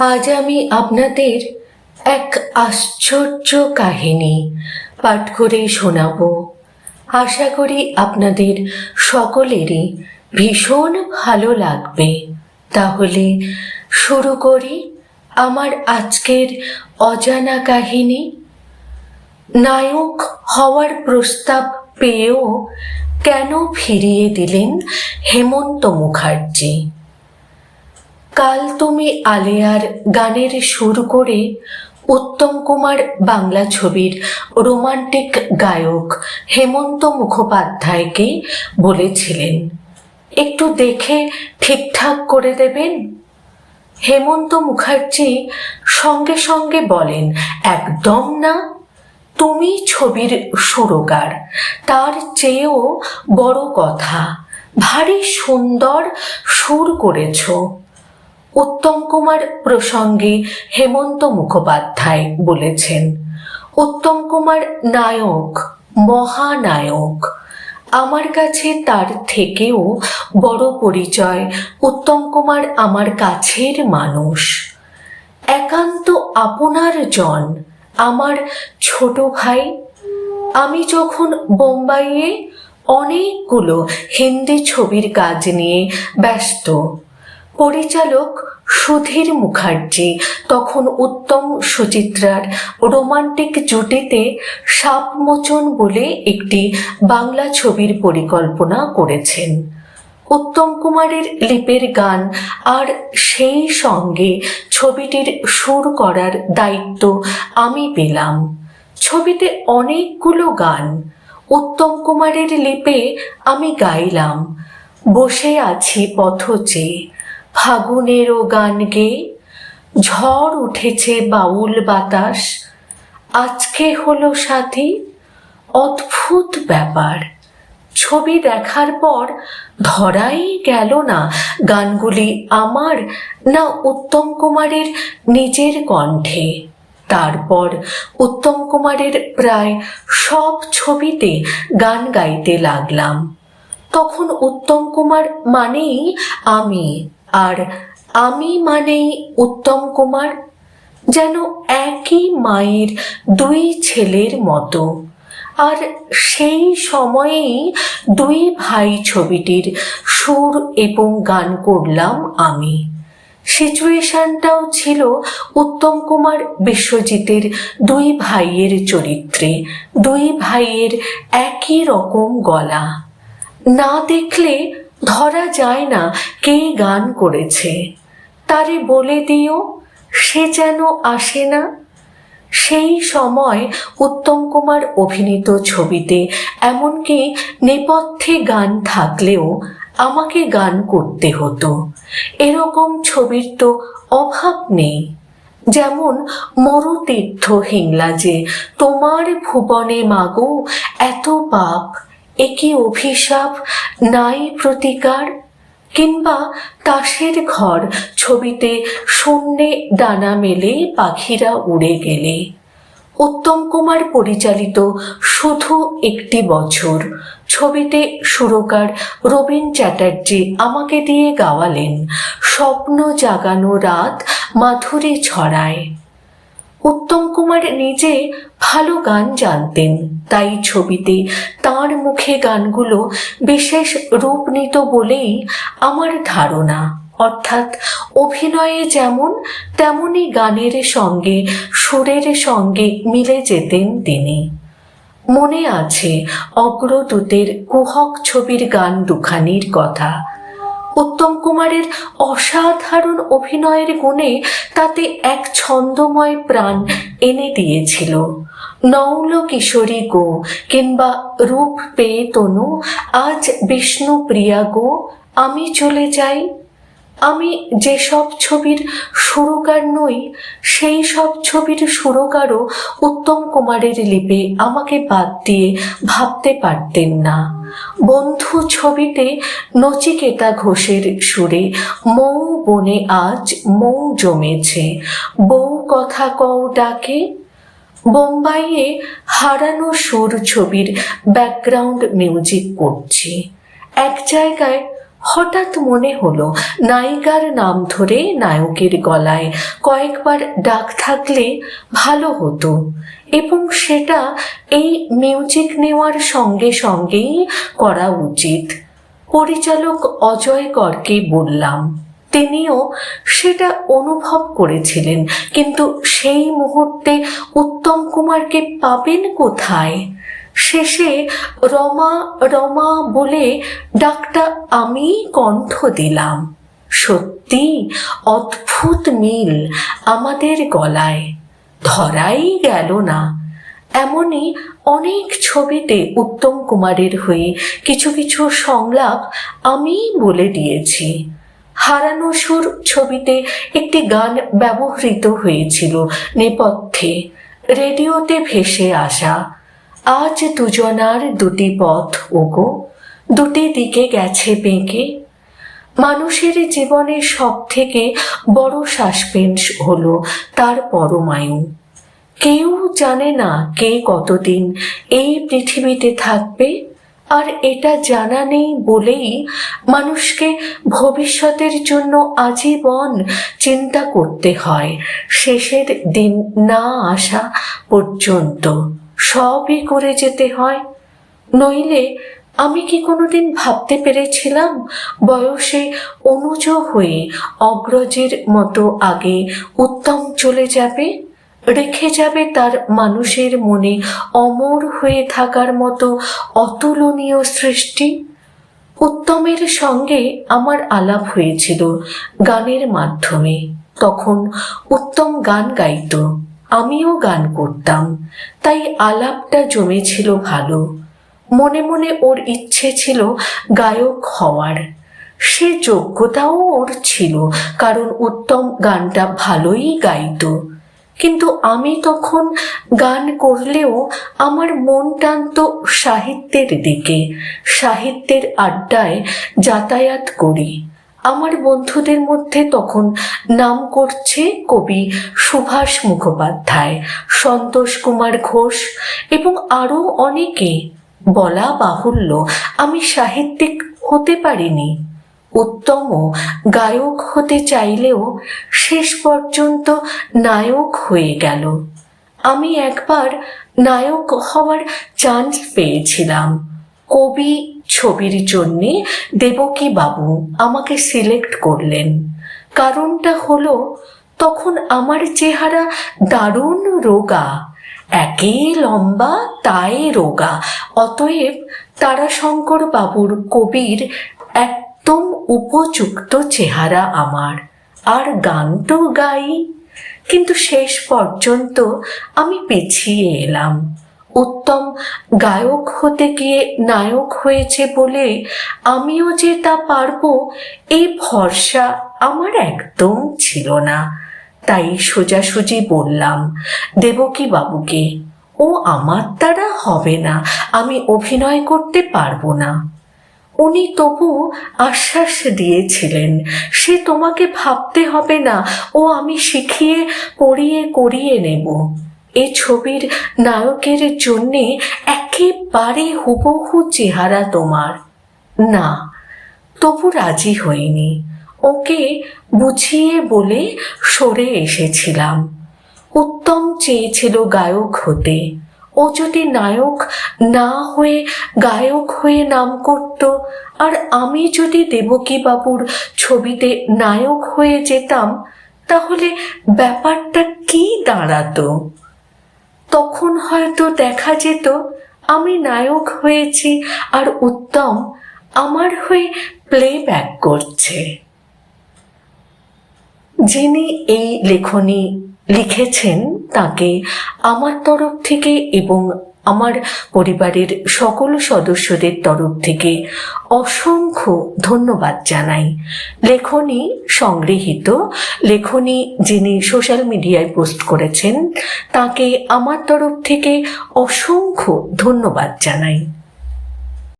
আজ আমি আপনাদের এক আশ্চর্য কাহিনী পাঠ করে শোনাব। আশা করি আপনাদের সকলেরই ভীষণ ভালো লাগবে। তাহলে শুরু করি আমার আজকের অজানা কাহিনী। নায়ক হওয়ার প্রস্তাব পেয়েও কেন ফিরিয়ে দিলেন হেমন্ত মুখার্জি? কাল তুমি আলেয়ার গানের সুর করে উত্তম কুমার বাংলা ছবির রোমান্টিক গায়ক হেমন্ত মুখোপাধ্যায়কে বলেছিলেন। একটু দেখে ঠিকঠাক করে দেবেন? হেমন্ত মুখার্জি সঙ্গে সঙ্গে বলেন, একদম না। তুমি ছবির সুরকার তার চেয়েও বড় কথা। ভারী সুন্দর সুর করেছ। উত্তম কুমার প্রসঙ্গে হেমন্ত মুখোপাধ্যায় বলেছেন, উত্তম কুমার নায়ক, মহানায়ক। আমার কাছে তার থেকেও বড় পরিচয় উত্তম কুমার আমার কাছের মানুষ। একান্ত আপনার জন, আমার ছোট ভাই। আমি যখন বোম্বাইয়ে অনেকগুলো হিন্দি ছবির কাজ নিয়ে ব্যস্ত পরিচালক সুধীর মুখার্জি। তখন উত্তম সুচিত্রার রোমান্টিক জুটিতে সাপমোচন বলে একটি বাংলা ছবির পরিকল্পনা করেছেন। উত্তম কুমারের লিপের গান আর সেই সঙ্গে ছবিটির সুর করার দায়িত্ব আমি পেলাম। ছবিতে অনেকগুলো গান, উত্তম কুমারের লিপে আমি গাইলাম। বসে আছি পথচে ফাগুনেরও গান গেয়ে ঝড় উঠেছে বাউল বাতাস। আজকে হলো সাথী। অদ্ভুত ব্যাপার। ছবি দেখার পর ধরাই গেল না গানগুলি আমার না উত্তম কুমারের নিজের কণ্ঠে। তারপর উত্তম কুমারের প্রায় সব ছবিতে গান গাইতে লাগলাম। তখন উত্তম কুমার মানেই আমি। আর আমি মানেই উত্তম কুমার, যেন একই মায়ের দুই ছেলের মতো। আর সেই সময়েই দুই ভাই ছবিটির সুর এবং গান করলাম আমি। সিচুয়েশনটাও ছিল উত্তম কুমার বিশ্বজিতের দুই ভাইয়ের চরিত্রে, দুই ভাইয়ের একই রকম গলা। না দেখলে ধরা যায় না কে গান করেছে। তারে বলে দিও, সে যেন আসে না। সেই সময় উত্তম কুমার অভিনীত ছবিতে এমনকি নেপথ্যে গান থাকলেও আমাকে গান করতে হতো। এরকম ছবির তো অভাব নেই। যেমন মরুতীর্থ হিংলাজে তোমার ভুবনে মাগো, এত পাপ। একই অভিশাপ নাই প্রতিকার কিংবা তাসের ঘর। ছবিতে শূন্যে ডানা মেলে পাখিরা উড়ে গেলে। উত্তম কুমার পরিচালিত শুধু একটি বছর। ছবিতে সুরকার রবীন চ্যাটার্জি আমাকে দিয়ে গাওয়ালেন, স্বপ্ন জাগানো রাত মাধুরী ছড়ায়। উত্তম কুমার নিজে ভালো গান জানতেন। তাই ছবিতে তার মুখে গানগুলো বিশেষ রূপ নিত বলেই আমার ধারণা। অর্থাৎ অভিনয়ে যেমন তেমনই গানের সঙ্গে, সুরের সঙ্গে মিলে যেতেন তিনি। মনে আছে অগ্রদূতের কুহক ছবির গান দুখানির কথা। উত্তম কুমারের অসাধারণ অভিনয়ের গুণে তাতে এক ছন্দময় প্রাণ এনে দিয়েছিল। নৌল কিশোরী গো কিংবা রূপ পেয়ে তনু, আজ বিষ্ণু প্রিয়া গো, আমি চলে যাই আমি যেসব ছবির সুরকার নই, সেই সব ছবির সুরকারও উত্তম কুমারের লিপে আমাকে বাদ দিয়ে ভাবতে পারতেন না। বন্ধু ছবিতে নচিকেতা ঘোষের সুরে, মৌ বনে আজ মৌ জমেছে, বউ কথা কও ডাকে। বোম্বাইয়ে হারানো সুর ছবির ব্যাকগ্রাউন্ড মিউজিক করছি। এক জায়গায় হঠাৎ মনে হলো, নায়িকার নাম ধরে নায়কের গলায় কয়েকবার ডাক থাকলে ভালো হতো। এবং সেটা এই মিউজিক নেওয়ার সঙ্গে সঙ্গেই করা উচিত। পরিচালক অজয় করকে বললাম, তিনিও সেটা অনুভব করেছিলেন, কিন্তু সেই মুহূর্তে উত্তম কুমারকে পাবেন কোথায়? শেষে রমা রমা বলে ডাকটা আমি কণ্ঠ দিলাম। সত্যি অদ্ভুত মিল আমাদের গলায়। ধরাই গেল না। এমনই অনেক ছবিতে উত্তম কুমারের হয়ে কিছু কিছু সংলাপ আমি বলে দিয়েছি। হারানো সুর ছবিতে একটি গান ব্যবহৃত হয়েছিল নেপথ্যে। রেডিওতে ভেসে আসা আজ দুজনার দুটি পথ, ওগো। দুটি দিকে গেছে বেঁকে। মানুষের জীবনে সব থেকে বড় সাসপেন্স হলো তার পরমায়ু। কেউ জানে না কে কতদিন এই পৃথিবীতে থাকবে, আর এটা জানা নেই বলেই মানুষকে ভবিষ্যতের জন্য আজীবন চিন্তা করতে হয়, শেষের দিন না আসা পর্যন্ত। সবই করে যেতে হয়। নইলে আমি কি কোনোদিন ভাবতে পেরেছিলাম বয়সে অনুজ হয়ে অগ্রজের মতো আগে উত্তম চলে যাবে, রেখে যাবে তার মানুষের মনে অমর হয়ে থাকার মতো অতুলনীয় সৃষ্টি? উত্তমের সঙ্গে আমার আলাপ হয়েছিল গানের মাধ্যমে। তখন উত্তম গান গাইত। আমিও গান করতাম। তাই আলাপটা জমেছিল ভালো। মনে মনে ওর ইচ্ছে ছিল গায়ক হওয়ার। সে যোগ্যতাও ওর ছিল, কারণ উত্তম গানটা ভালোই গাইত। কিন্তু আমি তখন গান করলেও আমার মন টানত সাহিত্যের দিকে, সাহিত্যের আড্ডায় যাতায়াত করি। আমার বন্ধুদের মধ্যে তখন নাম করছে কবি সুভাষ মুখোপাধ্যায়, সন্তোষ কুমার ঘোষ এবং আরও অনেকে। বলা বাহুল্য, আমি সাহিত্যিক হতে পারিনি। উত্তম গায়ক হতে চাইলেও শেষ পর্যন্ত নায়ক হয়ে গেল। আমি একবার নায়ক হওয়ার চান্স পেয়েছিলাম। কবি ছবির জন্যে দেবকী বাবু আমাকে সিলেক্ট করলেন। কারণটা হলো, তখন আমার চেহারা দারুণ রোগা, একে লম্বা, তাই রোগা। অতএব তারাশঙ্কর বাবুর কবির একদম উপযুক্ত চেহারা আমার। আর গান তো গাই। কিন্তু শেষ পর্যন্ত আমি পিছিয়ে এলাম। উত্তম গায়ক হতে গিয়ে নায়ক হয়েছে বলে আমিও যে তা পারব, এই ভরসা আমার একদম ছিল না। তাই সোজাসুজি বললাম, দেবকী বাবুকে, ও আমার দ্বারা হবে না, আমি অভিনয় করতে পারব না। উনি তবু আশ্বাস দিয়েছিলেন, সে তোমাকে ভাবতে হবে না, ও আমি শিখিয়ে, পড়িয়ে, করিয়ে নেব। এ ছবির নায়কের জন্যে একেবারে হুবহু চেহারা তোমার। না, তবু রাজি হইনি। ওকে বুঝিয়ে বলে সরে এসেছিলাম। উত্তম চেয়েছিল গায়ক হতে। ও যদি নায়ক না হয়ে গায়ক হয়ে নাম করত, আর আমি যদি দেবকী বাবুর ছবিতে নায়ক হয়ে যেতাম, তাহলে ব্যাপারটা কি দাঁড়াতো? হয়তো দেখা যেত আমি নায়ক হয়েছি আর উত্তম আমার হয়ে প্লেব্যাক করছে। যিনি এই লেখনী লিখেছেন তাকে আমার তরফ থেকে এবং আমার পরিবারের সকল সদস্যদের তরফ থেকে অসংখ্য ধন্যবাদ জানাই। লেখনী সংগৃহীত, লেখনী যিনি সোশ্যাল মিডিয়ায় পোস্ট করেছেন, তাকে আমার তরফ থেকে অসংখ্য ধন্যবাদ জানাই।